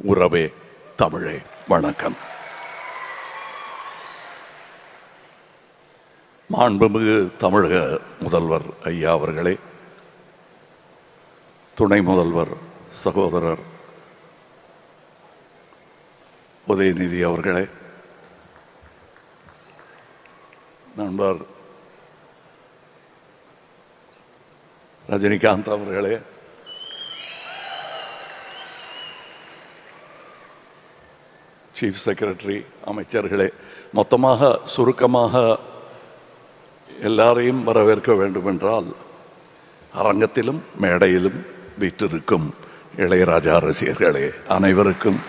உறவே தமிழே வணக்கம். மாண்புமிகு தமிழக முதல்வர் ஐயா அவர்களே துணை முதல்வர் சகோதரர் உதயநிதி அவர்களே நண்பர் ரஜினிகாந்த் அவர்களே சீஃப் செக்ரட்டரி அமைச்சர்களே மொத்தமாக சுருக்கமாக எல்லாரையும் வரவேற்க வேண்டுமென்றால் அரங்கத்திலும் மேடையிலும் வீற்றிருக்கும் இளையராஜா ரசிகர்களே அனைவருக்கும்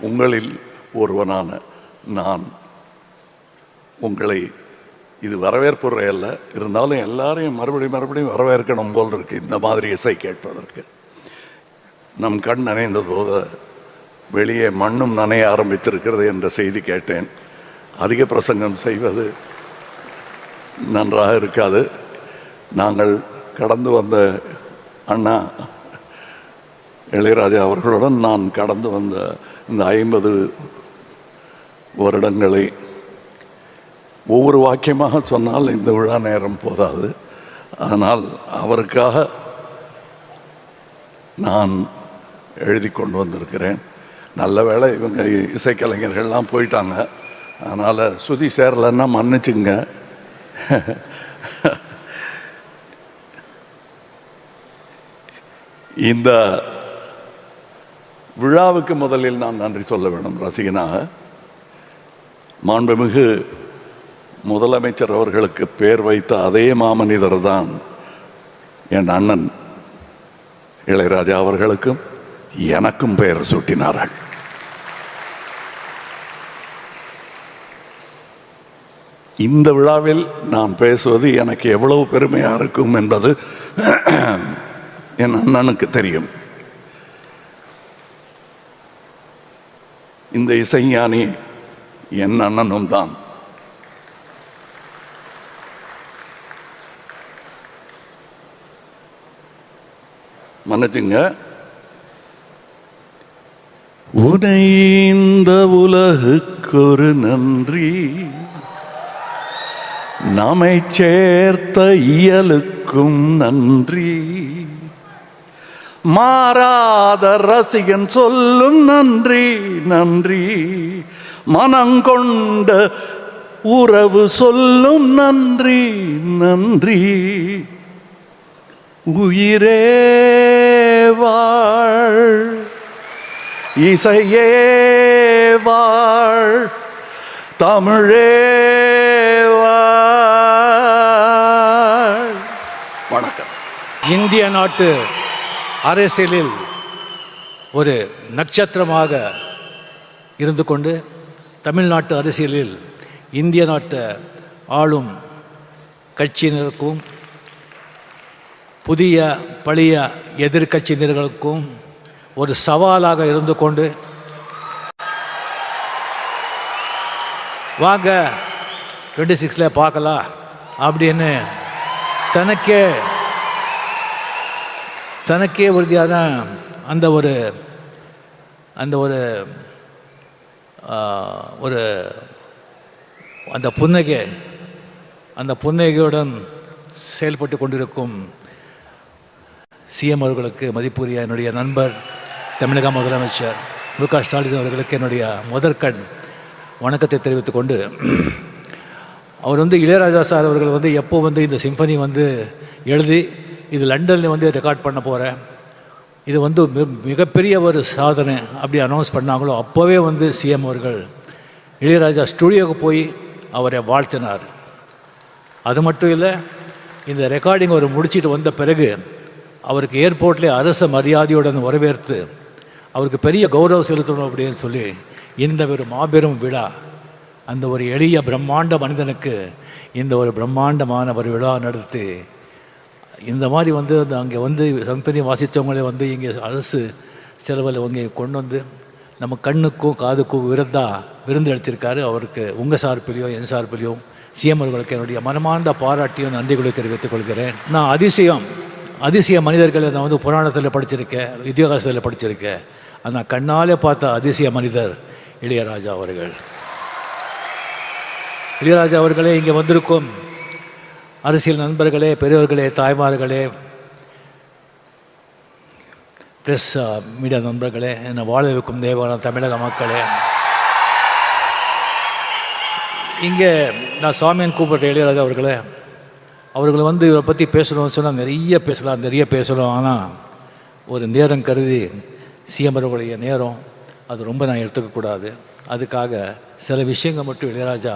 உங்களில் ஒருவனான நான் உங்களை இது வரவேற்புரை அல்ல இருந்தாலும் எல்லாரையும் மறுபடியும் மறுபடியும் வரவேற்கணும் போல் இருக்கு இந்த மாதிரி இசை கேட்பதற்கு. நம் கண் நனைந்த போது வெளியே மண்ணும் நனைய ஆரம்பித்திருக்கிறது என்ற செய்தி கேட்டேன். அதிக பிரசங்கம் செய்வது நன்றாக இருக்காது. நாங்கள் கடந்து வந்த அண்ணா இளையராஜா அவர்களுடன் நான் கடந்து வந்த இந்த ஐம்பது வருடங்களை ஒவ்வொரு வாக்கியமாக சொன்னால் இந்த விழா நேரம் போதாது. ஆனால் அவருக்காக நான் எழுதி கொண்டு வந்திருக்கிறேன். நல்ல வேளை இவங்க இசைக்கலைஞர்கள்லாம் போயிட்டாங்க. அதனால் சுதி சேரலன்னா மன்னிச்சுங்க. இந்த விழாவுக்கு முதலில் நான் நன்றி சொல்ல வேண்டும் ரசிகனாக மாண்புமிகு முதலமைச்சர் அவர்களுக்கு பேர் வைத்த அதே மாமனிதர் தான் என் அண்ணன் இளையராஜா அவர்களுக்கும் எனக்கும் பெயர் சூட்டினார்கள். இந்த விழாவில் நான் பேசுவது எனக்கு எவ்வளவு பெருமையா இருக்கும் என்பது என் அண்ணனுக்கு தெரியும். இந்த இசைஞானி என் அண்ணனும் தான். மன்னிச்சுங்க உனை இந்த உலகுக்கொரு நன்றி. நம்மை சேர்த்த இயலுக்கும் நன்றி. மாறாத ரசிகன் சொல்லும் நன்றி நன்றி. மனங்கொண்ட உறவு சொல்லும் நன்றி நன்றி. உயிரே வாழ் இசையே வாழ் தமிழே வாழ். வணக்கம். இந்திய நாட்டு அரசியலில் ஒரு நட்சத்திரமாக இருந்து கொண்டு தமிழ்நாட்டு அரசியலில் இந்திய நாட்டு ஆளும் கட்சியினருக்கும் புதிய பழைய எதிர்க்கட்சியினர்களுக்கும் ஒரு சவாலாக இருந்து கொண்டு. வாங்க டுவெண்ட்டி சிக்ஸில் பார்க்கலாம் அப்படின்னு தனக்கே தனக்கே உறுதியான அந்த ஒரு அந்த ஒரு ஒரு அந்த புன்னகை அந்த புன்னகையுடன் செயல்பட்டு கொண்டிருக்கும் சிஎம் அவர்களுக்கு மதிப்புரிய என்னுடைய நண்பர் தமிழக முதலமைச்சர் மு க ஸ்டாலின் அவர்களுக்கு என்னுடைய முதற்கண் வணக்கத்தை தெரிவித்துக் கொண்டு அவர் வந்து இளையராஜா சார் அவர்கள் வந்து எப்போ வந்து இந்த சிம்பனி வந்து எழுதி இது லண்டனில் வந்து ரெக்கார்ட் பண்ண போகிறேன் இது வந்து மி- மிகப்பெரிய ஒரு சாதனை அப்படி அனௌன்ஸ் பண்ணாங்களோ அப்போவே வந்து சிஎம் அவர்கள் இளையராஜா ஸ்டுடியோவுக்கு போய் அவரை வாழ்த்தினார். அது மட்டும் இல்லை இந்த ரெக்கார்டிங் அவர் முடிச்சிட்டு வந்த பிறகு அவருக்கு ஏர்போர்ட்லேயே அரச மரியாதையுடன் வரவேற்று அவருக்கு பெரிய கௌரவம் செலுத்தணும் அப்படின்னு சொல்லி இந்த ஒரு மாபெரும் விழா அந்த ஒரு எளிய பிரம்மாண்ட மனிதனுக்கு இந்த ஒரு பிரம்மாண்டமான ஒரு விழா நடத்தி இந்த மாதிரி வந்து அந்த அங்கே வந்து சம்பனி வாசித்தவங்களே வந்து இங்கே அரசு செலவில் இங்கே கொண்டு வந்து நம்ம கண்ணுக்கும் காதுக்கும் விருந்தா விருந்து அளித்திருக்காரு. அவருக்கு உங்கள் சார்பிலையும் என் சார்பிலையும் சிஎம் அவர்களுக்கு என்னுடைய மனமார்ந்த பாராட்டியும் நன்றிகளை தெரிவித்துக் கொள்கிறேன். நான் அதிசயம் அதிசய மனிதர்களை நான் வந்து புராணத்தில் படிச்சிருக்கேன் இதிகாசத்தில் படிச்சிருக்கேன். அது நான் கண்ணாலே பார்த்த அதிசய மனிதர் இளையராஜா அவர்கள். இளையராஜா அவர்களே இங்கே வந்திருக்கும் அரசியல் நண்பர்களே பெரியவர்களே தாய்மார்களே ப்ரெஸ் மீடியா நண்பர்களே என்னை வாழ வைக்கும் தேவான தமிழக மக்களே. இங்கே நான் சாமியன் கூப்பிட்ட இளையராஜா அவர்களே அவர்களை வந்து இவரை பற்றி பேசணும்னு சொன்னால் நிறைய பேசலாம் நிறைய பேசலாம். ஆனால் ஒரு நேரம் கருதி சிஎம் அவர்களுடைய நேரம் அது ரொம்ப நான் எடுத்துக்கக்கூடாது. அதுக்காக சில விஷயங்கள் மட்டும் இளையராஜா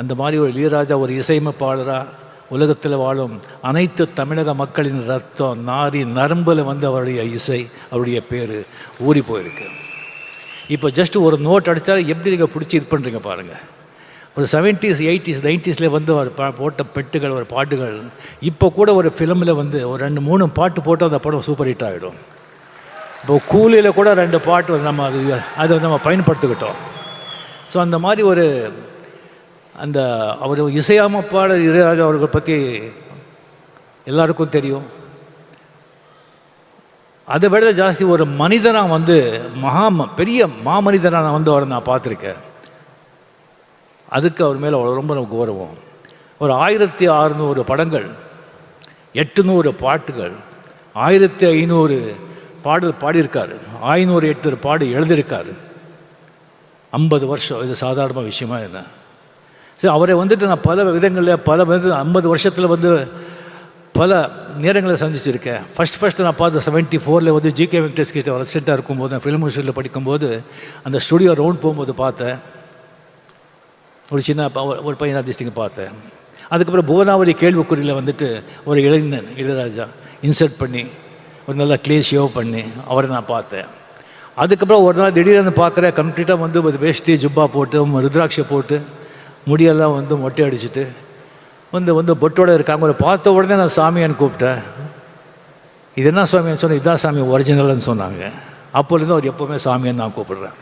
அந்த மாதிரி ஒரு இளையராஜா ஒரு இசையமைப்பாளராக உலகத்தில் வாழும் அனைத்து தமிழக மக்களின் ரத்தம் நாரி நரம்பில் வந்து அவருடைய இசை அவருடைய பேர் ஊறி போயிருக்கு. இப்போ ஜஸ்ட் ஒரு நோட் அடித்தாலும் எப்படி நீங்கள் பிடிச்சி இது பண்ணுறீங்க பாருங்கள் ஒரு செவன்ட்டீஸ் எயிட்டிஸ் நைன்ட்டீஸில் வந்து அவர் பா போட்ட பெட்டுகள் ஒரு பாட்டுகள் இப்போ கூட ஒரு ஃபிலிமில் வந்து ஒரு ரெண்டு மூணு பாட்டு போட்டு அந்த படம் சூப்பர் ஹிட் ஆகிடும் இப்போ கூலியில் கூட ரெண்டு பாட்டு வந்து நம்ம அது அதை நம்ம பயன்படுத்திக்கிட்டோம். ஸோ அந்த மாதிரி ஒரு அந்த அவர் இசையமைப்பாளர் இளையராஜா அவர்கள் பற்றி எல்லாருக்கும் தெரியும். அதை விட ஜாஸ்தி ஒரு மனிதனாக வந்து மகா ம- பெரிய மாமனிதனாக நான் வந்து அவரை நான் பார்த்துருக்கேன். அதுக்கு அவர் மேலே அவ்வளோ ரொம்ப நமக்கு கௌரவம். ஒரு ஆயிரத்தி அறுநூறு படங்கள் எட்டுநூறு பாட்டுகள் ஆயிரத்தி ஐநூறு பாடல் பாடியிருக்காரு. ஐநூறு எட்டு பாடு எழுதியிருக்காரு. ஐம்பது வருஷம் இது சாதாரண விஷயமா என்ன? சரி அவரை வந்துட்டு நான் பல விதங்களில் பல வித ஐம்பது வருஷத்தில் வந்து பல நேரங்களை சந்திச்சிருக்கேன். ஃபர்ஸ்ட் ஃபர்ஸ்ட் நான் பார்த்த செவன்ட்டி ஃபோரில் வந்து ஜிகே வெங்கடேஷ் கிட்ட ரெசிடெண்ட்டாக இருக்கும்போது நான் ஃபிலிம் இன்ஸ்டியூட்டில் படிக்கும்போது அந்த ஸ்டுடியோ ரவுண்ட் போகும்போது பார்த்தேன். ஒரு சின்ன ப- ஒரு- பையன் அதிர்ஷ்டிங்க பார்த்தேன். அதுக்கப்புறம் புவனாவரி கேள்விக்குறியில் வந்துட்டு ஒரு இளைஞன் இளையராஜா இன்சர்ட் பண்ணி ஒரு நல்ல க்ளீன் ஷேவ் பண்ணி அவரை நான் பார்த்தேன். அதுக்கப்புறம் ஒரு நாள் திடீர்னு பார்க்குறேன் கம்ப்ளீட்டாக வந்து ஒரு வேஷ்டி ஜுப்பா போட்டு ருத்ராட்சை போட்டு முடியெல்லாம் வந்து மொட்டை அடிச்சுட்டு வந்து வந்து பொட்டோட இருக்காங்க. ஒரு பார்த்த உடனே நான் சாமியான்னு கூப்பிட்டேன். இது என்ன சாமியான்னு சொன்னேன் இதுதான் சாமி ஒரிஜினல்னு சொன்னாங்க. அப்போலேருந்து அவர் எப்போவுமே சாமியான்னு நான் கூப்பிடுறேன்.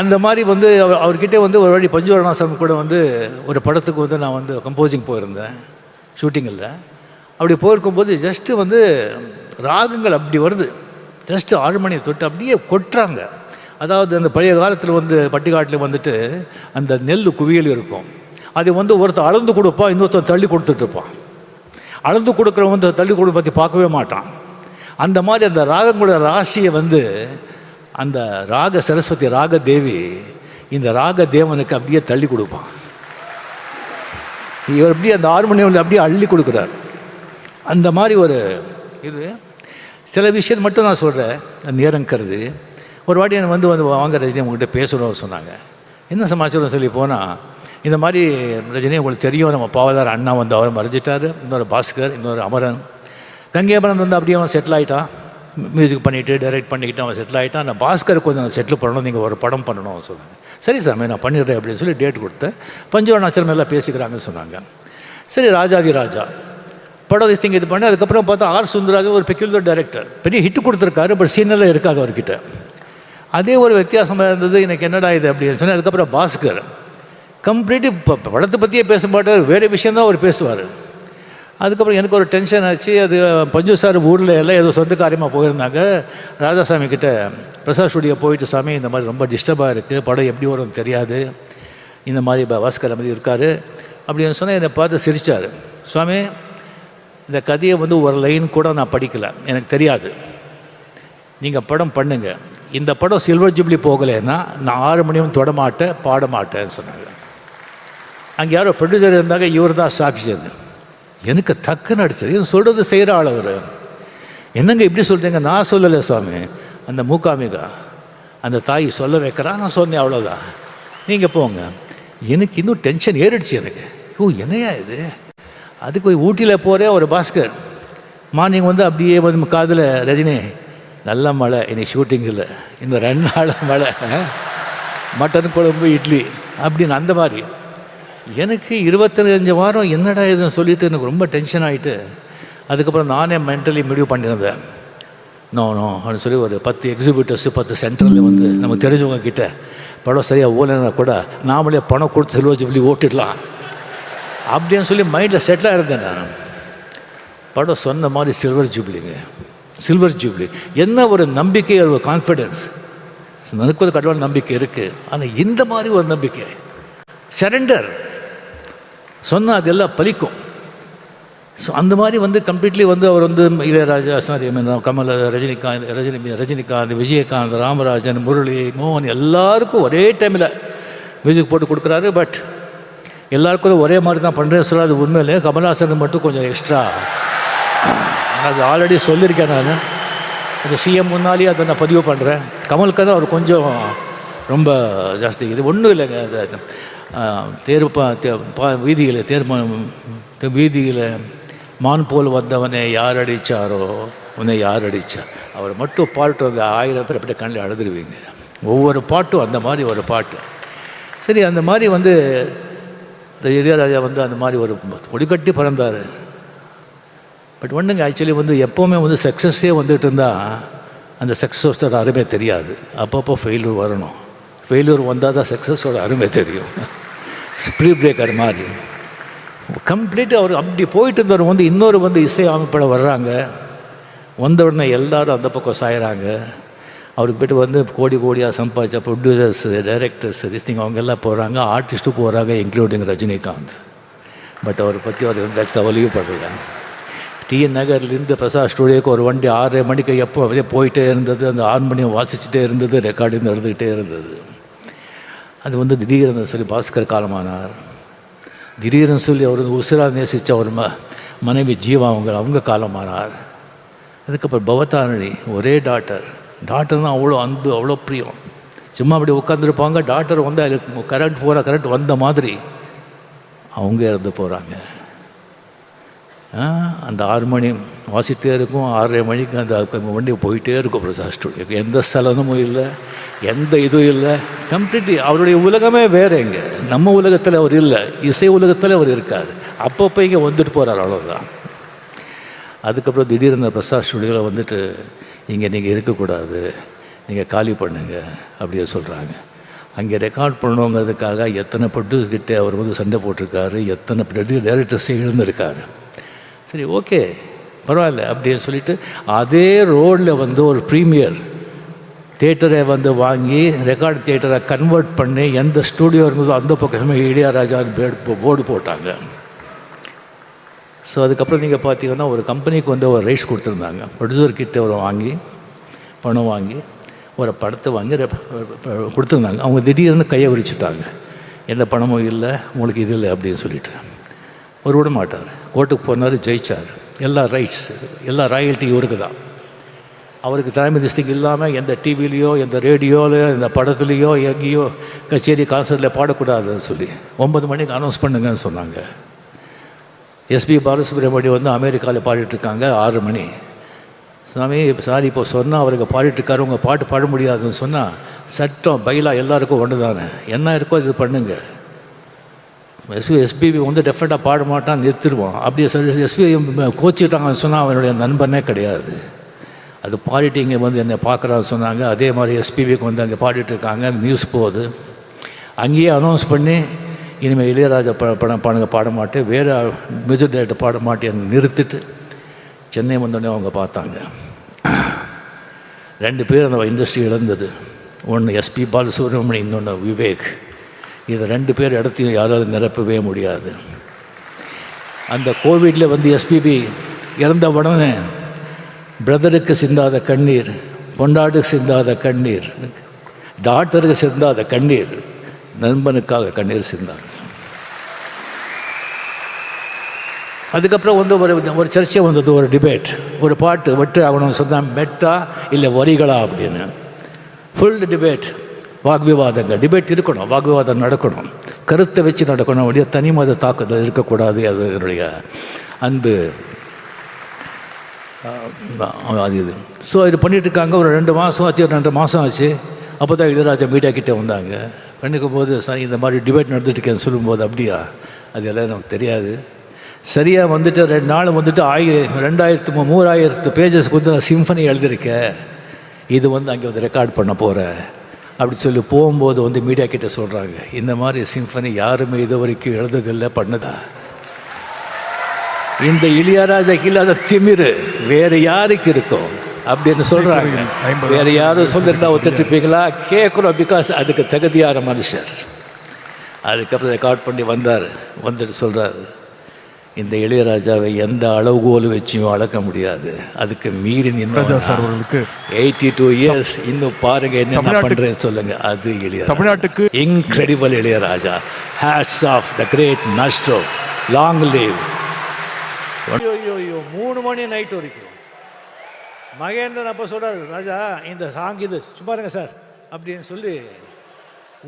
அந்த மாதிரி வந்து அவர் அவர்கிட்ட வந்து ஒரு வழி பஞ்சவரணாசாமி கூட வந்து ஒரு படத்துக்கு வந்து நான் வந்து கம்போசிங் போயிருந்தேன். ஷூட்டிங்கில் அப்படி போயிருக்கும்போது ஜஸ்ட்டு வந்து ராகங்கள் அப்படி வருது. ஜஸ்ட்டு ஆறு மணியை தொட்டு அப்படியே கொட்டுறாங்க. அதாவது அந்த பழைய காலத்தில் வந்து பட்டிக்காட்டில் வந்துட்டு அந்த நெல் குவியல் இருக்கும். அது வந்து ஒருத்தர் அளந்து கொடுப்பான் இன்னொருத்தர் தள்ளி கொடுத்துட்டு இருப்பான். அளந்து கொடுக்குறவன் வந்து தள்ளி கொடு பற்றி பார்க்கவே மாட்டான். அந்த மாதிரி அந்த ராகங்களோட ராசியை வந்து அந்த ராக சரஸ்வதி ராக தேவி இந்த ராக தேவனுக்கு அப்படியே தள்ளி கொடுப்பான். இவர் அப்படியே அந்த ஹார்மோனியம் அப்படியே அள்ளி கொடுக்குறாரு. அந்த மாதிரி ஒரு இது. சில விஷயத்தை மட்டும் நான் சொல்கிறேன் நேரம் கருது. ஒரு வாட்டி எனக்கு வந்து வந்து வாங்க ரஜினி உங்கள்கிட்ட பேசணும்னு சொன்னாங்க. என்ன சமாச்சாரம் சொல்லி போனால் இந்த மாதிரி ரஜினி உங்களுக்கு தெரியும். நம்ம பாவதார் அண்ணா வந்து அவர் மறைஞ்சிட்டார். இன்னொரு பாஸ்கர் இன்னொரு அமரன். கங்கேபரன் வந்து அப்படியே அவன் செட்டில் ஆகிட்டான் மியூசிக் பண்ணிவிட்டு டைரக்ட் பண்ணிக்கிட்டு அவன் செட்டில் ஆகிட்டான் அந்த பாஸ்கர் கொஞ்சம் செட்டில் பண்ணணும். நீங்கள் ஒரு படம் பண்ணணும்னு சொன்னாங்க. சரி சாமி நான் பண்ணிடுறேன் அப்படின்னு சொல்லி டேட் கொடுத்தேன். பஞ்சவரணாச்சரம் எல்லாம் பேசிக்கிறாங்கன்னு சொன்னாங்க. சரி ராஜாதி ராஜா. படம் திங்க இது பண்ணி அதுக்கப்புறம் பார்த்தா ஆர் சுந்தராஜ் ஒரு பெக்யூலர் டைரக்டர் பெரிய ஹிட் கொடுத்துருக்காரு பட் சீனில் இருக்காங்க அவர்கிட்ட. அதே ஒரு வித்தியாசமாக இருந்தது எனக்கு என்னடா இது அப்படின்னு சொன்னேன். அதுக்கப்புறம் பாஸ்கர். கம்ப்ளீட்டு இப்போ படத்தை பற்றியே பேச மாட்டார் வேறு விஷயந்தான் அவர் பேசுவார். அதுக்கப்புறம் எனக்கு ஒரு டென்ஷன் ஆச்சு. அது பஞ்சு சார் ஊரில் எல்லாம் ஏதோ சொந்த காரியமாக போயிருந்தாங்க. ராஜாசாமி கிட்ட பிரசாத் ஸ்டுடியோ போயிட்டு சாமி இந்த மாதிரி ரொம்ப டிஸ்டர்பாக இருக்குது படம் எப்படி வரும்னு தெரியாது. இந்த மாதிரி பாஸ்கர் மாதிரி இருக்கார். அப்படின்னு சொன்னால் என்னை பார்த்து சிரித்தார் சுவாமி இந்த கதையை வந்து ஒரு லைன் கூட நான் படிக்கலை. எனக்கு தெரியாது. நீங்கள் படம் பண்ணுங்கள் இந்த படம் சில்வர் ஜூப்ளி போகலைன்னா நான் ஆறு மணியும் தொடமாட்டேன் பாடமாட்டேன்னு சொன்னாங்க. அங்கே யாரோ ப்ரொடியூசர் இருந்தாங்க இவர் தான் சாட்சி எனக்கு டக்குன்னு அடிச்சது. இவன் சொல்கிறது செய்கிற ஆள் அவர். என்னங்க இப்படி சொல்கிறீங்க நான் சொல்லலை சுவாமி. அந்த மூக்காமிகா அந்த தாய் சொல்ல வைக்கிறா நான் சொன்னேன் அவ்வளோதான் நீங்கள் போங்க. எனக்கு இன்னும் டென்ஷன் ஏறிடுச்சு எனக்கு. ஓ என்னையா இது? அதுக்கு போய் ஊட்டியில் போகிற ஒரு பாஸ்கர். மார்னிங் வந்து அப்படியே வந்து காதில் ரஜினி நல்ல மழை இன்னைக்கு ஷூட்டிங் இல்லை. இந்த ரெண்டு நாள் மழை. மட்டன் குழம்பு இட்லி அப்படின்னு அந்த மாதிரி. எனக்கு இருபத்தஞ்சு வாரம் என்னடா இதுன்னு சொல்லிட்டு எனக்கு ரொம்ப டென்ஷன் ஆகிட்டு அதுக்கப்புறம் நானே மென்டலி முடிவு பண்ணியிருந்தேன். நோ நோ அப்படின்னு சொல்லி ஒரு பத்து எக்ஸிபியூட்டர்ஸ் பத்து சென்டரில் வந்து நமக்கு தெரிஞ்சவங்க கிட்ட படம் சரியாக ஓலைன்னா கூட நாமளே பணம் கொடுத்து செல்வ சொல்லி ஓட்டிடலாம். அப்படின்னு சொல்லி மைண்டில் செட்டிலாக இருந்தேன் நான். படம் சொன்ன மாதிரி சில்வர் ஜூப்ளிங்க சில்வர் ஜூப்ளி என்ன ஒரு நம்பிக்கை ஒரு கான்ஃபிடென்ஸ் எனக்கு ஒரு கடவுள் நம்பிக்கை இருக்குது ஆனால் இந்த மாதிரி ஒரு நம்பிக்கை. சரண்டர் சொன்னால் அதெல்லாம் பலிக்கும் ஸோ அந்த மாதிரி வந்து கம்ப்ளீட்லி வந்து அவர் வந்து இளையராஜா சாரி கமல் ரஜினிகாந்த் ரஜினி ரஜினிகாந்த் விஜயகாந்த் ராமராஜன் முரளி மோகன் எல்லாருக்கும் ஒரே டைமில் மியூசிக் போட்டு கொடுக்குறாரு. பட் எல்லாருக்கும் ஒரே மாதிரி தான் பண்ணுறேன் சொல்ல அது உண்மையிலே கமல்ஹாசன் மட்டும் கொஞ்சம் எக்ஸ்ட்ரா அது ஆல்ரெடி சொல்லியிருக்கேன் நான். அந்த சிஎம் முன்னாலேயே அதை நான் பதிவு பண்ணுறேன் கமலுக்கு தான் அவர் கொஞ்சம் ரொம்ப ஜாஸ்தி. இது ஒன்றும் இல்லைங்க. அது தேர் பா பா வீதியில் தேர் வீதியில் மான் போல் வந்தவனை யார் அடித்தாரோ உன்னை யார் அடித்தா அவர் மட்டும் பாட்டுவங்க ஆயிரம் பேர் அப்படியே கண்ணில் அழுதுருவீங்க. ஒவ்வொரு பாட்டும் அந்த மாதிரி ஒரு பாட்டு. சரி அந்த மாதிரி வந்து இளையராஜா வந்து அந்த மாதிரி ஒரு கொடிக்கட்டி பிறந்தார். பட் ஒன்றுங்க ஆக்சுவலி வந்து எப்போவுமே வந்து சக்ஸஸே வந்துட்டு இருந்தால் அந்த சக்ஸஸோட அருமை தெரியாது. அப்பப்போ ஃபெயிலூர் வரணும். ஃபெயிலூர் வந்தால் தான் சக்ஸஸோட அருமை தெரியும். ஸ்ப்ரீ பிரேக்கர் மாதிரி. கம்ப்ளீட் அவர் அப்படி போயிட்டு இருந்தவர் வந்து இன்னொரு வந்து இசை அமைப்பில் வர்றாங்க. வந்த உடனே எல்லாரும் அந்த பக்கம் சாயிறாங்க. அவருக்கு போய்ட்டு வந்து கோடி கோடியாக சம்பாதிச்ச ப்ரொடியூசர்ஸ் டைரக்டர்ஸ் திஸ்திங் அவங்க எல்லாம் போகிறாங்க ஆர்டிஸ்ட்டும் போகிறாங்க இன்க்ளூடிங் ரஜினிகாந்த். பட் அவரை பற்றி அவர் எந்த கவலையும் படல டிஎன் நகர்லேருந்து பிரசாத் ஸ்டூடியோக்கு ஒரு வண்டி ஆறரை மணிக்கு எப்போ அப்படியே போயிட்டே இருந்தது. அந்த ஆறு மணி வாசிச்சுட்டே இருந்தது. ரெக்கார்டிங் நடந்துக்கிட்டே இருந்தது. அது வந்து திடீர்னு சொல்லி பாஸ்கர் காலமானார். திடீர்னு சொல்லி அவர் உசிராக நேசித்த ஒரு ம மனைவி ஜீவா அவங்க அவங்க காலமானார். அதுக்கப்புறம் பவதாரணி ஒரே டாக்டர் டாக்டர்னால் அவ்வளோ அன்பு அவ்வளோ பிரியம். சும்மா அப்படி உட்காந்துருப்பாங்க டாக்டர் வந்து அதுக்கு கரண்ட் போகிற கரண்ட் வந்த மாதிரி அவங்க இறந்து போகிறாங்க அந்த ஆறு மணி வாசிட்டே இருக்கும் ஆறரை மணிக்கு அந்த வண்டி போயிட்டே இருக்கும் பிரசாத் ஸ்டுடியோக்கு எந்த ஸ்தலமும் இல்லை எந்த இதுவும் இல்லை. கம்ப்ளீட்லி அவருடைய உலகமே வேற இங்கே. நம்ம உலகத்தில் அவர் இல்லை இசை உலகத்தில் அவர் இருக்கார். அப்பப்போ இங்கே வந்துட்டு போகிறார் அவ்வளோதான் அதுக்கப்புறம் திடீர்னு பிரசாத் ஸ்டுடியோவில் வந்துட்டு இங்கே நீங்கள் இருக்கக்கூடாது. நீங்கள் காலி பண்ணுங்கள் அப்படியே சொல்கிறாங்க அங்கே ரெக்கார்ட் பண்ணணுங்கிறதுக்காக எத்தனை ப்ரொடியூஸ் கிட்டே அவர் வந்து சண்டை போட்டிருக்காரு எத்தனை டேரக்டர்ஸை இழந்திருக்காரு சரி ஓகே பரவாயில்ல அப்படியே சொல்லிட்டு அதே ரோடில் வந்து ஒரு ப்ரீமியர் தேட்டரை வந்து வாங்கி ரெக்கார்ட் தேட்டரை கன்வெர்ட் பண்ணி எந்த ஸ்டூடியோ இருந்ததோ அந்த பக்கமே இளையராஜான்னு பேர்டு போர்டு போட்டாங்க. ஸோ அதுக்கப்புறம் நீங்கள் பார்த்தீங்கன்னா ஒரு கம்பெனிக்கு வந்து ஒரு ரைட்ஸ் கொடுத்துருந்தாங்க. ப்ரொடியூசர் கிட்ட ஒரு வாங்கி பணம் வாங்கி ஒரு படத்தை வாங்கி கொடுத்துருந்தாங்க. அவங்க திடீர்னு கையை விரிச்சிட்டாங்க. எந்த பணமும் இல்லை உங்களுக்கு இது இல்லை அப்படின்னு சொல்லிட்டு. ஒரு விட மாட்டார். கோர்ட்டுக்கு போனார் ஜெயிச்சார். எல்லா ரைட்ஸ் எல்லா ராயல்ட்டி இவருக்கு தான். அவருக்கு தலைமை திஸ்திக்கு இல்லாமல் எந்த டிவிலையோ எந்த ரேடியோலையோ எந்த படத்துலேயோ எங்கேயோ கச்சேரி கான்சர்ட்டில் பாடக்கூடாதுன்னு சொல்லி ஒன்பது மணிக்கு அனௌன்ஸ் பண்ணுங்கன்னு சொன்னாங்க. எஸ்பி பாலசுப்ரமணியம் வந்து அமெரிக்காவில் பாடிட்டுருக்காங்க ஆறு மணி. சுவாமி சாரி இப்போ சொன்னால் அவருக்கு பாடிட்டுருக்காரு உங்கள் பாட்டு பாட முடியாதுன்னு சொன்னால் சட்டம் பைலா எல்லாருக்கும் ஒன்று தானே என்ன இருக்கோ இது பண்ணுங்க. எஸ்பி எஸ்பிபி வந்து டெஃபினட்டாக பாட மாட்டான் நிறுத்திடுவான் அப்படி எஸ்பி கோச்சிக்கிட்டாங்கன்னு சொன்னால் அவனுடைய நண்பனே கிடையாது. அது பாடிட்டு இங்கே வந்து என்னை பார்க்குறான்னு சொன்னாங்க. அதே மாதிரி எஸ்பிபிக்கு வந்து அங்கே பாடிட்டுருக்காங்க நியூஸ் போகுது. அங்கேயே அனௌன்ஸ் பண்ணி இனிமேல் இளையராஜா ப படம் பாடுங்க பாட மாட்டேன் வேறு மியூசிக் டைரக்டர் பாட மாட்டேன்னு நிறுத்திட்டு சென்னை வந்தோடனே அவங்க பார்த்தாங்க. ரெண்டு பேர் அந்த இண்டஸ்ட்ரி இழந்தது. ஒன்று எஸ்பி பாலசுப்ரமணியம் இன்னொன்று விவேக். இது ரெண்டு பேர் இடத்தையும் யாராவது நிரப்பவே முடியாது. அந்த கோவிடில் வந்து எஸ்பிபி இறந்த உடனே பிரதருக்கு சிந்தாத கண்ணீர் பொண்டாட்டுக்கு சிந்தாத கண்ணீர் டாக்டருக்கு சிந்தாத கண்ணீர் நண்பனுக்காக கண்ணீர் சிந்தாங்க. அதுக்கப்புறம் வந்து ஒரு ஒரு சர்ச்சை வந்தது ஒரு டிபேட் ஒரு பாட்டு வெட்டு ஆகணும்னு சொன்னான் மெட்டா இல்லை வரிகளா அப்படின்னு. Full debate வாக்விவாதங்கள். டிபேட் இருக்கணும். வாக்விவாதம் நடக்கணும். கருத்தை வச்சு நடக்கணும். அப்படியே தனி மத தாக்குதல் இருக்கக்கூடாது. அது என்னுடைய அன்பு. அது இது. ஸோ இது பண்ணிட்டு இருக்காங்க. ஒரு ரெண்டு மாதம் ஆச்சு ஒரு ரெண்டு மாதம் ஆச்சு. அப்போ தான் இளையராஜா மீடியா கிட்டே வந்தாங்க. பண்ணிக்கும் போது சார் இந்த மாதிரி டிபேட் நடந்துட்டு இருக்கேன்னு சொல்லும்போது அப்படியா? அது எல்லாம் நமக்கு தெரியாது. சரியாக வந்துட்டு ரெண்டு நாள் வந்துட்டு ஆயி ரெண்டாயிரத்து மூவாயிரத்து பேஜஸ்க்கு வந்து நான் சிம்பனி எழுதியிருக்கேன். இது வந்து அங்கே வந்து ரெக்கார்ட் பண்ண போகிறேன் அப்படி சொல்லி போகும்போது வந்து மீடியா கிட்ட சொல்கிறாங்க இந்த மாதிரி சிம்பனி யாருமே இது வரைக்கும் எழுதுதில்லை பண்ணுதா? இந்த இளையராஜாக்கு இல்லாத திமிரு வேற யாருக்கு இருக்கும்? அப்படின்னு சொல்றாங்க. ஐம்பது வேற யாரும் சொல்லிருந்தா ஒத்துட்டுப்பீங்களா கேட்குறோம் பிகாஸ் அதுக்கு தகுதியான மனுஷர். அதுக்கப்புறம் ரெக்கார்ட் பண்ணி வந்தார். வந்துட்டு சொல்றாரு. இந்த இளையராஜாவை எந்த அளவுகோல் வச்சியும் அளக்க முடியாது. அதுக்கு மீறி அவர்களுக்கு எயிட்டி டூ இயர்ஸ் இன்னும் பாருங்க என்ன பண்றேன்னு சொல்லுங்க. அது இளையராஜா. தமிழ்நாட்டுக்கு incredible Ilaiyaraaja. Hats off the great maestro long live மூணு மணி நைட் வரைக்கும். மகேந்திரன் அப்போ சொல்றாரு ராஜா இந்த சாங் இது சும்மா இருங்க சார் அப்படின்னு சொல்லி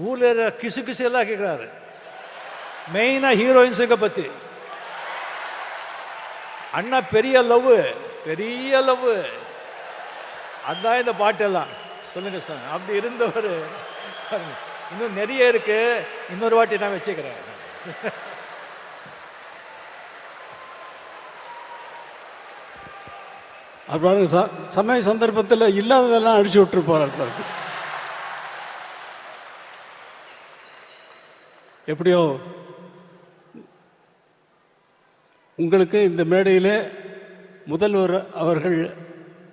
ஊரில் கிசு கிசு எல்லாம் கேட்குறாரு மெயினாக ஹீரோயின்ஸுங்க பற்றி அண்ணா பெரிய லவ் பெரிய லவ். அதான் இந்த பாட்டெல்லாம். சொல்லுங்க சார் அப்படி இருந்தவர் இன்னும் நிறைய இருக்கு. இன்னொரு வாட்டி நான் வச்சுக்கிறேன். அது பாருங்க ச சமய சந்தர்ப்பத்தில் இல்லாததெல்லாம் அடிச்சு விட்டுரு போறாரு பாருங்க. எப்படியோ உங்களுக்கு இந்த மேடையில் முதல்வர் அவர்கள்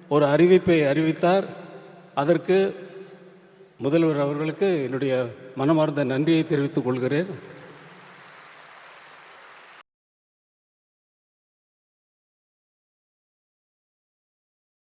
ஒரு அறிவிப்பை அறிவித்தார். அதற்கு முதல்வர் அவர்களுக்கு என்னுடைய மனமார்ந்த நன்றியை தெரிவித்துக் கொள்கிறேன்.